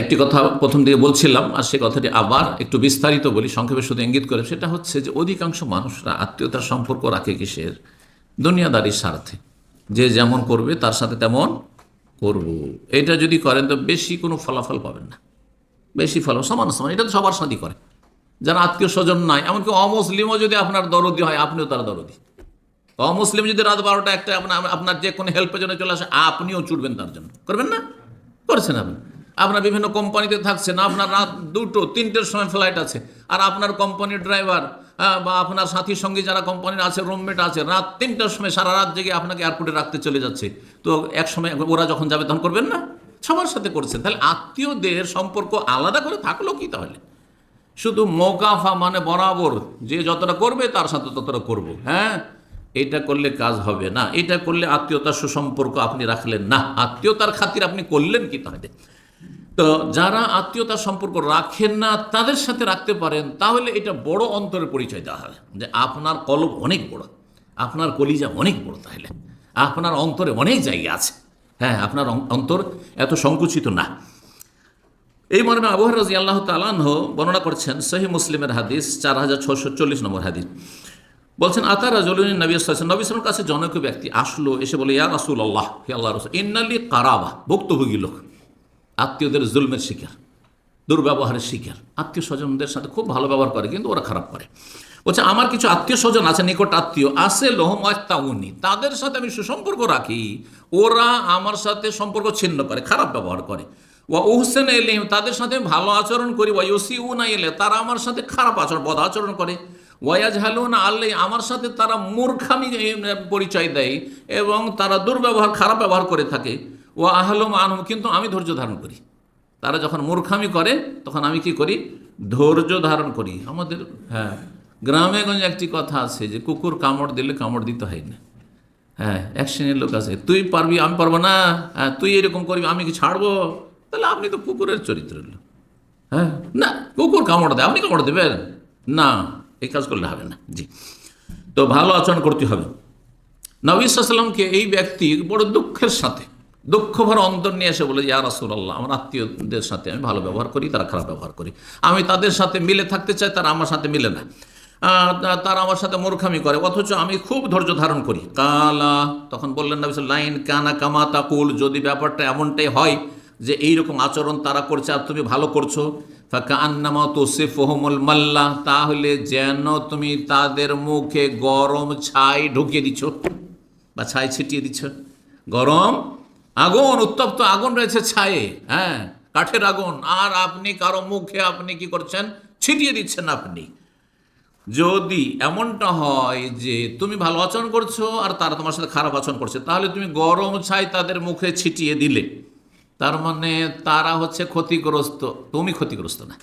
একটি কথা প্রথম দিকে বলছিলাম, আর সে কথাটি আবার একটু বিস্তারিত বলি, সংক্ষেপে শুধু ইঙ্গিত করে, সেটা হচ্ছে যে অধিকাংশ মানুষরা আত্মীয়তার সম্পর্ক রাখে কিসের? দুনিয়াদারির স্বার্থে। যে যেমন করবে, তার সাথে তেমন করব। এটা যদি করেন, তো বেশি কোনো ফলাফল পাবেন না। বেশি ফলাফল, সমান সমান, এটা তো সবার সাথেই করে। যারা আত্মীয় স্বজন নাই, এমনকি অমুসলিমও যদি আপনার দরদি হয়, আপনিও তার দরদি। অমুসলিম যদি রাত বারোটা একটা, আপনার আপনার যে কোনো হেল্পের জন্য চলে আসে, আপনিও চুটবেন তার জন্য। করবেন না? করছেন আপনি। আপনার বিভিন্ন কোম্পানিতে থাকছেন, আপনার রাত দুটো, তিনটের সময় ফ্লাইট আছে। আর আপনার কোম্পানির ড্রাইভার বা আপনার সাথীর সঙ্গে যারা কোম্পানির আছে রুমমেট আছে, রাত তিনটার সময় সারা রাত জেগে আপনাকে এয়ারপোর্টে রাখতে চলে যাচ্ছে। তো এক সময় ওরা যখন যাবে তখন করবেন না? সবার সাথে করছেন। তাহলে আত্মীয়দের সম্পর্ক আলাদা করে থাকল কি তাহলে? শুধু মোকাফা মানে বরাবর, যে যতটা করবে তার সাথে ততটা করব হ্যাঁ? এটা করলে কাজ হবে না। এটা করলে আত্মীয়তার সুসম্পর্ক আপনি রাখলেন না। আত্মীয়তার খাতির আপনি করলেন কি তাহলে? তো যারা আত্মীয়তার সম্পর্ক রাখেন না, তাদের সাথে রাখতে পারেন, তাহলে এটা বড় অন্তরের পরিচয় দেওয়া হবে। যে আপনার কলব অনেক বড়, আপনার কলিজা অনেক বড় তাহলে। আপনার অন্তরে অনেক জায়গা আছে। হ্যাঁ আপনার অন্তর এত সংকুচিত না। এই মর্মে আবহাওয়া রাজি আল্লাহ তালাহ বর্ণনা করছেন সহি মুসলিমের হাদিস, চার হাজার ছশো চল্লিশ নম্বর হাদিস। বলছেন আতারা জলিন নবী নবী সালামের কাছে জনক ব্যক্তি আসলো, এসে বলে, ইয়া রাসুল আল্লাহ আল্লাহ রসুল, ইন্নালি কারাবা, ভুক্তভোগী লোক। আত্মীয়দের জুলমের শিকার, দুর্ব্যবহারের শিকার। আত্মীয় স্বজনদের সাথে খুব ভালো ব্যবহার করে, কিন্তু ওরা খারাপ করে। বলছে, আমার কিছু আত্মীয় স্বজন আছে, নিকট আত্মীয় আছে, লোহম আত্মাউনি তাদের সাথে আমি সুসম্পর্ক রাখি, ওরা আমার সাথে সম্পর্ক ছিন্ন করে, খারাপ ব্যবহার করে। ওয়া উহসেন এলিম তাদের সাথে ভালো আচরণ করি। ওয়া ইউসি উনা এলে তারা আমার সাথে খারাপ আচরণ, বদ আচরণ করে। ওয়াজ হালুন আল্লাহ আমার সাথে তারা মূর্খামি পরিচয় দেয় এবং তারা দুর্ব্যবহার, খারাপ ব্যবহার করে থাকে। ও আহলম আনহম কিন্তু আমি ধৈর্য ধারণ করি। তারা যখন মূর্খামি করে, তখন আমি কি করি? ধৈর্য ধারণ করি। আমাদের হ্যাঁ গ্রামে গঞ্জে একটি কথা আছে যে, কুকুর কামড় দিলে কামড় দিতে হয় না। হ্যাঁ এক শ্রেণির লোক আছে, তুই পারবি, আমি পারব না। হ্যাঁ তুই এরকম করবি, আমি কি ছাড়বো? তাহলে আপনি তো কুকুরের চরিত্র হ্যাঁ না, কুকুর কামড় দেয়, আপনি কামড় দেবেন? না, এই কাজ করলে হবে না। জি। তো ভালো আচরণ করতে হবে। নবীলামকে এই ব্যক্তি বড় দুঃখের সাথে দুঃখ ভর অন্তর নিয়ে এসে বলে, ইয়া রাসুল্লাহ আমার আত্মীয়দের সাথে আমি ভালো ব্যবহার করি, তারা খারাপ ব্যবহার করি। আমি তাদের সাথে মিলে থাকতে চাই, তারা আমার সাথে মিলে না। তারা আমার সাথে মূর্খামি করে, অথচ আমি খুব ধৈর্য ধারণ করি। কালা, তখন বললেন নবী লাইন কানা কামা তাকুল, যদি ব্যাপারটা এমনটাই হয় যে এইরকম আচরণ তারা করছে আর তুমি ভালো করছ ফাঁকা আন্নামা তোসিফ মাল্লা, তাহলে যেন তুমি তাদের মুখে গরম ছাই ঢুকিয়ে দিচ্ছ বা ছাই ছিটিয়ে দিছ। গরম আগুন, উত্তপ্ত আগুন রয়েছে ছায়ে হ্যাঁ? কাঠের আগুন, আর আপনি কারও মুখে আপনি কি করছেন? ছিটিয়ে দিচ্ছেন আপনি। যদি এমনটা হয় যে তুমি ভালো আচরণ করছ আর তারা তোমার সাথে খারাপ আচরণ করছে, তাহলে তুমি গরম ছাই তাদের মুখে ছিটিয়ে দিলে। তার মানে তারা হচ্ছে ক্ষতিগ্রস্ত। তুমি ক্ষতিগ্রস্ত না।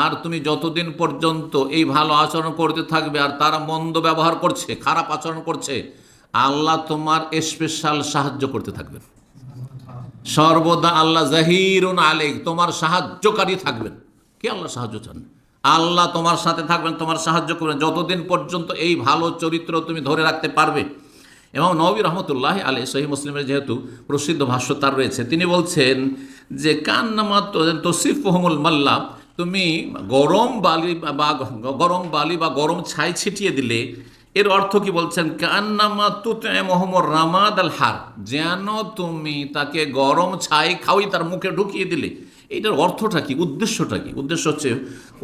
আর তুমি যতদিন পর্যন্ত এই ভালো আচরণ করতে থাকবে আর তারা মন্দ ব্যবহার করছে, খারাপ আচরণ করছে, আল্লাহ তোমার স্পেশাল সাহায্য করতে থাকবেন। সর্বদা আল্লাহ জাহিরুন আলেক, তোমার সাহায্যকারী থাকবেন। কি আল্লাহ সাহায্য চান? আল্লাহ তোমার সাথে থাকবেন, তোমার সাহায্য করবেন। যতদিন পর্যন্ত এই ভালো চরিত্র তুমি ধরে রাখতে পারবে এবং নবী রহমতুল্লাহ আলী সহি মুসলিমের যেহেতু প্রসিদ্ধ ভাষ্য তার রয়েছে, তিনি বলছেন যে, কান্নামা তসিফ ফহমুল মাল্লা তুমি গরম বালি বা গরম বালি বা গরম ছাই ছিটিয়ে দিলে, এর অর্থ কি বলছেন? কান্নামা তুতে মোহাম্মদ রামাদ আল হার যেন তুমি তাকে গরম ছাই খাওয়াই তার মুখে ঢুকিয়ে দিলে। এইটার অর্থটা কি? উদ্দেশ্যটা কি? উদ্দেশ্য হচ্ছে,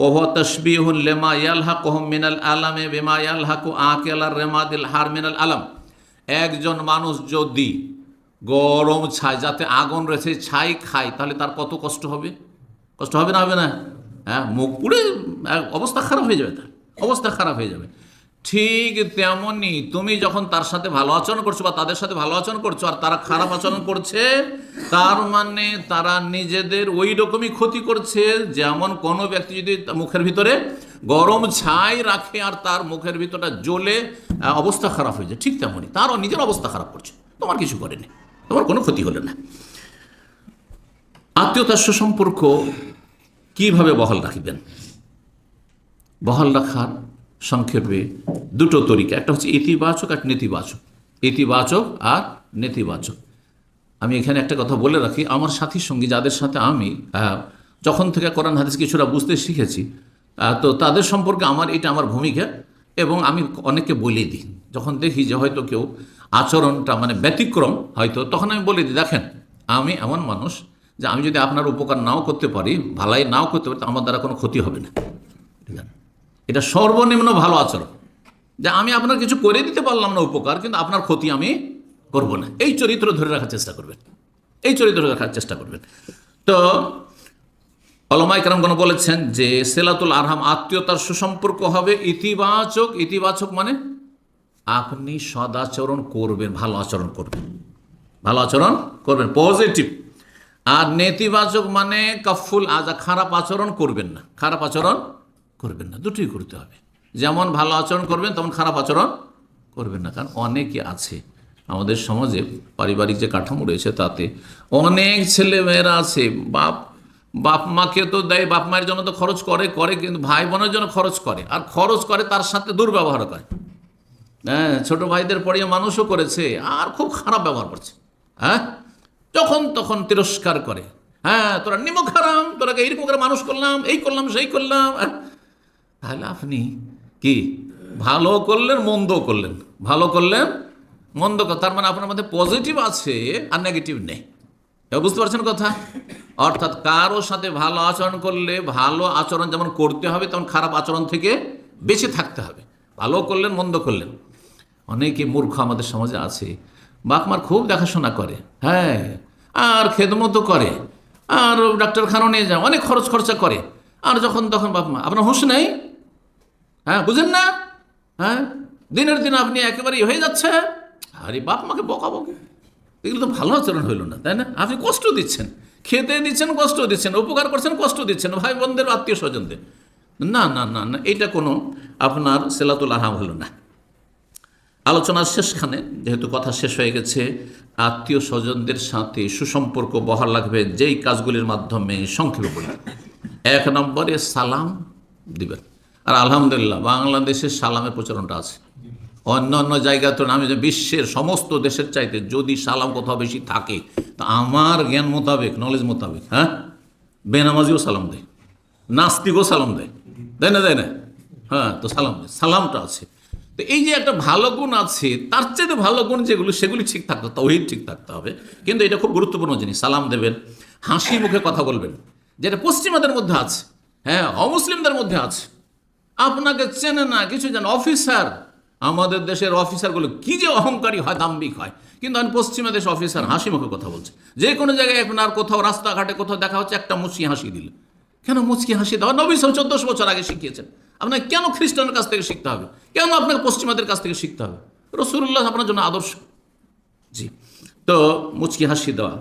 ওহ তসবিহুল লেমা ইয়াল হাক মিনাল আলামে বেমা ইয়াল হাকু আকেল আর রেমাদিল হার মিনাল আলাম একজন মানুষ যদি গরম ছাই, যাতে আগুন রয়েছে, ছাই খায়, তাহলে তার কত কষ্ট হবে? কষ্ট হবে না হবে না? হ্যাঁ মুখ পুড়ে অবস্থা খারাপ হয়ে যাবে তার, অবস্থা খারাপ হয়ে যাবে। ঠিক তেমনই তুমি যখন তার সাথে ভালো আচরণ করছ বা তাদের সাথে ভালো আচরণ করছ আর তারা খারাপ আচরণ করছে, তার মানে তারা নিজেদের ওই রকমই ক্ষতি করছে, যেমন কোনো ব্যক্তি যদি মুখের ভিতরে গরম ছাই রাখে আর তার মুখের ভিতরটা জ্বলে অবস্থা খারাপ হয়ে যায়। ঠিক তেমনই। তারও নিজের অবস্থা খারাপ করছে। তোমার কিছু করেনি তোমার কোনো ক্ষতি হলো না। আত্মীয়তার সুসম্পর্ক কীভাবে বহাল রাখবেন? বহাল রাখার সংক্ষেপে দুটো তরিকা। একটা হচ্ছে ইতিবাচক আর নেতিবাচক। ইতিবাচক আর নেতিবাচক। আমি এখানে একটা কথা বলে রাখি। আমার সাথী সঙ্গী, যাদের সাথে আমি যখন থেকে কোরআন হাদিস কিছুটা বুঝতে শিখেছি তো তাদের সম্পর্কে আমার, এটা আমার ভূমিকা। এবং আমি অনেককে বলে দিই, যখন দেখি যে হয়তো কেউ আচরণটা মানে ব্যতিক্রম হয়তো, তখন আমি বলে দিই, দেখেন, আমি এমন মানুষ যে আমি যদি আপনার উপকার নাও করতে পারি, ভালাই নাও করতে পারি, তো আমার দ্বারা কোনো ক্ষতি হবে না। ঠিক আছে? এটা সর্বনিম্ন ভালো আচরণ। যে আমি আপনার কিছু করে দিতে পারলাম না উপকার, কিন্তু আপনার ক্ষতি আমি করব না। এই চরিত্র ধরে রাখার চেষ্টা করবেন। এই চরিত্র রাখার চেষ্টা করবেন। তো অলমাই কারামগণ বলেছেন যে সেলাতুল আরহাম আত্মীয়তার সুসম্পর্ক হবে ইতিবাচক ইতিবাচক মানে আপনি সদাচরণ করবেন, ভালো আচরণ করবেন। ভালো আচরণ করবেন পজিটিভ আর নেতিবাচক মানে কাফুল আজা খারাপ আচরণ করবেন না। খারাপ আচরণ করবেন না, দুটোই করতে হবে। যেমন ভালো আচরণ করবেন, তেমন খারাপ আচরণ করবেন না। কারণ অনেকে আছে আমাদের সমাজে পারিবারিক যে কাঠামো রয়েছে তাতে অনেক ছেলে মেয়েরা আছে, বাপ বাপ মাকে তো দেয় বাপ মায়ের জন্য তো খরচ করে করে কিন্তু ভাই বোনের জন্য খরচ করে। আর খরচ করে তার সাথে দুর্ব্যবহার করে। হ্যাঁ ছোটো ভাইদের পড়িয়ে মানুষও করেছে আর খুব খারাপ ব্যবহার করছে। হ্যাঁ? যখন তখন তিরস্কার করে। হ্যাঁ তোরা নিমক হারাম তোরাকে এইরকম করে মানুষ করলাম এই করলাম সেই করলাম আহ, তাহলে আপনি কি ভালো করলেন মন্দ করলেন? ভালো করলেন মন্দ তার মানে আপনার মধ্যে পজিটিভ আছে আর নেগেটিভ নেই। বুঝতে পারছেন কথা? অর্থাৎ কারও সাথে ভালো আচরণ করলে ভালো আচরণ যেমন করতে হবে, তেমন খারাপ আচরণ থেকে বেঁচে থাকতে হবে। ভালো করলেন, মন্দ করলেন। অনেকে মূর্খ আমাদের সমাজে আছে। বাপমার খুব দেখাশোনা করে। হ্যাঁ আর খেদমতো করে। আর ডাক্তারখানা নিয়ে যায়, অনেক খরচ খরচা করে। আর যখন তখন বাপমা, আপনার হুঁশ নেই? হ্যাঁ বুঝেন না? হ্যাঁ দিনের দিন আপনি একেবারেই হয়ে যাচ্ছে আরে বাপ মাকে বকাবকি। এগুলো তো ভালো আচরণ হইল না, তাই না? আপনি কষ্ট দিচ্ছেন, খেতে দিচ্ছেন, কষ্ট দিচ্ছেন, উপকার করছেন, কষ্ট দিচ্ছেন ভাই বোনদের আত্মীয় স্বজনদের না না না না, এটা কোনো আপনার সেলাতুল আহাম হলো না। আলোচনার শেষখানে, যেহেতু কথা শেষ হয়ে গেছে আত্মীয় স্বজনদের সাথে সুসম্পর্ক বহাল রাখবে, যেই কাজগুলির মাধ্যমে সংক্ষেপে বলি। এক নম্বরে সালাম দিবেন। আর আলহামদুলিল্লাহ বাংলাদেশের সালামের প্রচলনটা আছে। অন্য অন্য জায়গা তো আমি বিশ্বের সমস্ত দেশের চাইতে যদি সালাম কোথাও বেশি থাকে, তা আমার জ্ঞান মোতাবেক নলেজ মোতাবেক হ্যাঁ? বেনামাজিও সালাম দেয়, নাস্তিকও সালাম দেয়। তাই না, দেয় না? হ্যাঁ তো সালাম দেয়, সালামটা আছে। তো এই যে একটা ভালো গুণ আছে, তার চেয়ে ভালো গুণ যেগুলো, সেগুলি ঠিক থাকতে, তহিদ ঠিক থাকতে হবে। কিন্তু এটা খুব গুরুত্বপূর্ণ জিনিস, সালাম দেবেন, হাসি মুখে কথা বলবেন, যেটা পশ্চিমাদের মধ্যে আছে হ্যাঁ অমুসলিমদের মধ্যে আছে। আপনাকে চেনে না, কিছু জান অফিসার আমাদের দেশের অফিসারগুলো কি যে অহংকারী হয় দাম্বিক হয়। কিন্তু আমি পশ্চিমা দেশ অফিসার হাসি মুখে কথা বলছে। যে কোনো জায়গায় আপনার কোথাও, রাস্তাঘাটে কোথাও দেখা হচ্ছে, একটা মুচকি হাসি দিল। কেন মুচকি হাসি দেওয়া? নবী সব চোদ্দশো বছর আগে শিখিয়েছেন। আপনাকে কেন খ্রিস্টানের কাছ থেকে শিখতে হবে? কেন আপনাকে পশ্চিমাদের কাছ থেকে শিখতে হবে? রসুল্লাহ আপনার জন্য আদর্শ। জি। তো মুচকি হাসি দেওয়া,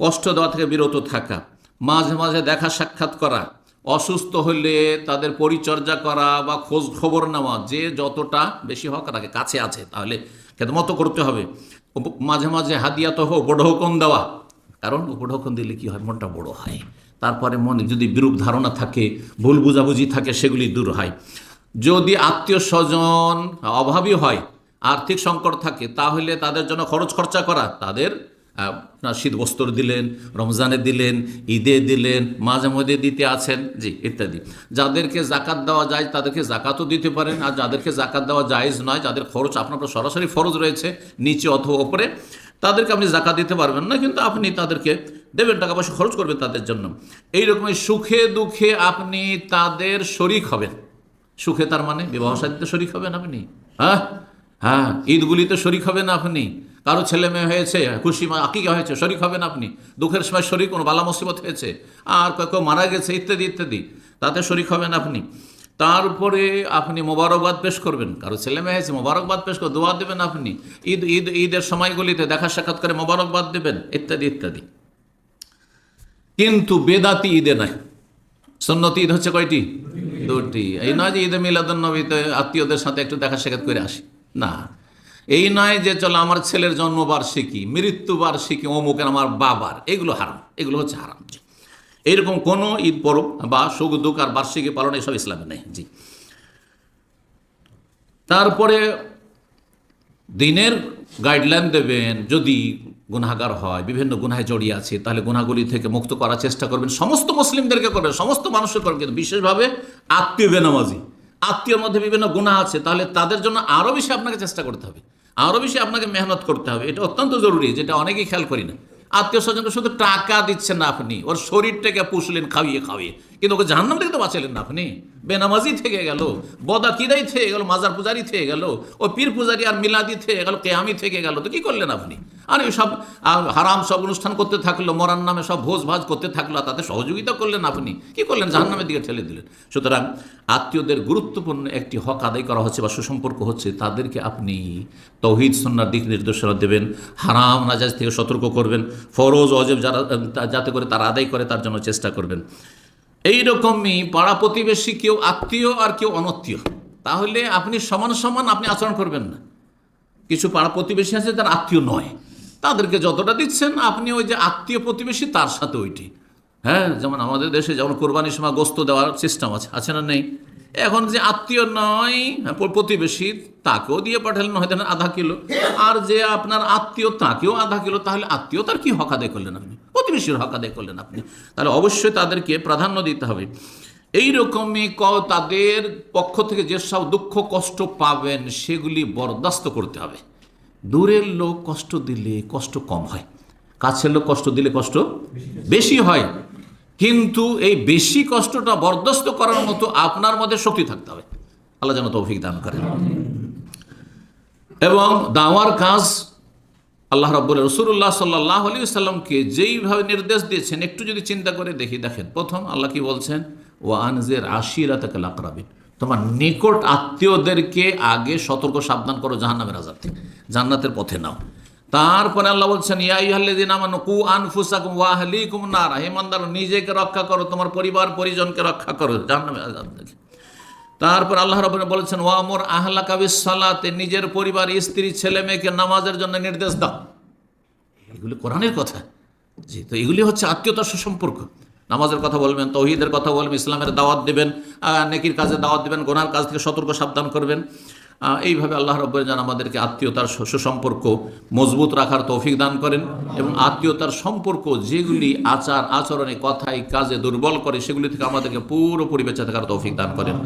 কষ্ট দেওয়া থেকে বিরত থাকা, মাঝে মাঝে দেখা সাক্ষাৎ করা অসুস্থ হলে তাদের পরিচর্যা করা বা খোঁজ খবর নেওয়া, যে যতটা বেশি হক তাকে কাছে আছে, তাহলে খেদমত করতে হবে। মাঝে মাঝে হাদিয়াত হোক উপঢৌকন দেওয়া। কারণ উপঢৌকন দিলে কি হয়? মনটা বড় হয়। তারপরে মনে, যদি বিরূপ ধারণা থাকে, ভুল বুঝাবুঝি থাকে, সেগুলি দূর হয়। যদি আত্মীয় স্বজন অভাবী হয়, আর্থিক সংকট থাকে, তাহলে তাদের জন্য খরচ খরচা করা, তাদের আপনার শীত বস্ত্র দিলেন, রমজানে দিলেন, ঈদে দিলেন, মাঝে মধ্যে দিতে আছেন, জি, ইত্যাদি। যাদেরকে জাকাত দেওয়া যায়, তাদেরকে জাকাতও দিতে পারেন, আর যাদেরকে জাকাত দেওয়া জায়েজ নয়, যাদের খরচ আপনার সরাসরি ফরজ রয়েছে, নিচে অথবা ওপরে তাদেরকে আপনি জাকাত দিতে পারবেন না, কিন্তু আপনি তাদেরকে দেবেন, টাকা পয়সা খরচ করবেন তাদের জন্য। এইরকমই সুখে দুঃখে আপনি তাদের শরিক হবেন। সুখে তার মানে বিবাহ সাথে শরিক হবেন আপনি। হ্যাঁ? হ্যাঁ ঈদগুলিতে শরিক হবেন আপনি। কারও ছেলে মেয়ে হয়েছে, খুশি আকিকা হয়েছে, শরিক হবেন আপনি। দুঃখের সময় শরিক, কোনো বালা মুসিবত হয়েছে। আর কেউ মারা গেছে, ইত্যাদি ইত্যাদি। তাতে শরিক হবেন আপনি। তারপরে আপনি মোবারকবাদ পেশ করবেন। কারও ছেলে মেয়ে হয়েছে, মোবারকবাদ পেশ করে দোয়া দেবেন আপনি। ঈদ ঈদ, ঈদের সময়গুলিতে দেখা সাক্ষাৎ করে মোবারকবাদ দেবেন, ইত্যাদি ইত্যাদি। কিন্তু বেদাতি ঈদে নাই। সন্ন্যতি ঈদ হচ্ছে কয়টি? দুটি। এই নয় যে ঈদে মিলাদুন নবীতে আত্মীয়দের সাথে একটু দেখা সাক্ষাৎ করে আসি। না। এই নয় যে চলো আমার ছেলের জন্মবার্ষিকী, মৃত্যুবার্ষিকী, অমুকের আমার বাবার, এগুলো হারাম, এগুলো হচ্ছে হারাম। এইরকম কোনো ঈদ পরব বা সুখ দুঃখ আর বার্ষিকী পালন এসব ইসলামে নেই, জি। তারপরে দিনের গাইডলাইন দেবেন, যদি গুনাগার হয়, বিভিন্ন গুনায় জড়িয়ে আছে, তাহলে গুনাগুলি থেকে মুক্ত করার চেষ্টা করবেন, সমস্ত মুসলিমদেরকে করবেন, সমস্ত মানুষের করবেন, কিন্তু বিশেষভাবে আত্মীয় বেনামাজি। আত্মীয়র মধ্যে বিভিন্ন গুণা আছে, তাহলে তাদের জন্য আরও বেশি আপনাকে চেষ্টা করতে হবে। আরও বেশি আপনাকে মেহনত করতে হবে। এটা অত্যন্ত জরুরি, যেটা অনেকেই খেয়াল করি না। আত্মীয় স্বজনকে শুধু টাকা দিচ্ছেন না আপনি, ওর শরীরটাকে পুষলেন, খাইয়ে খাওয়িয়ে কিন্তু ওকে জাহান্নাম থেকে তো বাঁচালেন না আপনি। বেনামাজি থেকে গেল বদা কিদাই থেকে গেল, মাজার পূজারি থেকে গেল, ও পীর পূজারি আর মিলাদি থেকে গেল, কেয়ামি থেকে গেল। তো কি করলেন আপনি? আর সব হারাম সব অনুষ্ঠান করতে থাকল, মরার নামে সব ভোজ ভাজ করতে থাকল তাতে সহযোগিতা করলেন আপনি? কি করলেন? জাহান্নামের দিকে ঠেলে দিলেন। সুতরাং আত্মীয়দের গুরুত্বপূর্ণ একটি হক আদায় করা হচ্ছে বা সুসম্পর্ক হচ্ছে, তাদেরকে আপনি তৌহিদ সন্ন্যার দিক নির্দেশনা দেবেন, হারাম নাজাজ থেকে সতর্ক করবেন, ফরজ, অজেব যারা, যাতে করে তারা আদায় করে, তার জন্য চেষ্টা করবেন। এইরকমই পাড়া প্রতিবেশী কেউ আত্মীয় আর কেউ অনত্মীয় তাহলে আপনি সমান সমান আপনি আচরণ করবেন না। কিছু পাড়া প্রতিবেশী আছে তার আত্মীয় নয়। তাদেরকে যতটা দিচ্ছেন, আপনি ওই যে আত্মীয় প্রতিবেশী তার সাথে ওইটি। হ্যাঁ যেমন আমাদের দেশে যেমন কোরবানির সময় গোস্ত দেওয়ার সিস্টেম আছে আছে না নেই? এখন যে আত্মীয় নয় হ্যাঁ, প্রতিবেশী তাকেও দিয়ে পাঠালেন হয়তো আধা কিলো। আর যে আপনার আত্মীয় তাকেও আধা কিলো তাহলে আত্মীয় তার কি হক আদায় করলেন আপনি? প্রতিবেশীর হক আদায় করলেন আপনি। তাহলে অবশ্যই তাদেরকে প্রাধান্য দিতে হবে। এই রকমই ক তাদের পক্ষ থেকে যেসব দুঃখ কষ্ট পাবেন সেগুলি বরদাস্ত করতে হবে। দূরের লোক কষ্ট দিলে কষ্ট কম হয়। কাছের লোক কষ্ট দিলে কষ্ট বেশি হয়। কিন্তু এই বেশি কষ্টটা বরদাস্ত করার মতো আপনার মধ্যে শক্তি থাকতে হবে। আল্লাহ যেন তৌফিক দান করেন। এবং দাওয়ার কাজ আল্লাহ রাব্বুল রসুল্লাহ সাল্লাহ আলী সাল্লামকে যেইভাবে নির্দেশ দিয়েছেন, একটু যদি চিন্তা করে দেখি, দেখেন। প্রথম আল্লাহ কি বলছেন? ও আনজের আশিরা তাকে লাকরাবিন। তোমার নিকট আত্মীয়দেরকে আগে সতর্ক সাবধান করো জাহান্নামের আজাদ থেকে। জান্নাতের পথে নাও। তারপরে আল্লাহ বলছেন ইয়াইহাল্লাদিন আমানু কু আনফুসাকুম ওয়া আহলিকুম নারা। হেমান্দার নিজেকে রক্ষা করো, তোমার পরিবার পরিজনকে রক্ষা করো তারপর আল্লাহ রবনে বলেছেন ওয়ামর আহলা কাবিস সালাতে নিজের পরিবার, স্ত্রী, ছেলে, মেয়েকে নামাজের জন্য নির্দেশ দাও। এগুলি কোরআনের কথা। জি, তো এগুলি হচ্ছে আত্মীয়তার সুসম্পর্ক নামাজের কথা বলবেন, তৌহিদের কথা বলবেন, ইসলামের দাওয়াত দেবেন নেকির কাজে দাওয়াত দেবেন, গোনার কাজ থেকে সতর্ক সাবধান করবেন। এইভাবে আল্লাহ রব্বর যান আমাদেরকে আত্মীয়তার সুসম্পর্ক মজবুত রাখার তৌফিক দান করেন এবং আত্মীয়তার সম্পর্ক যেগুলি আচার, আচরণে, কথায়, কাজে দুর্বল করে সেগুলি থেকে আমাদেরকে পুরোপুরি বেঁচে থাকার তৌফিক দান করেন।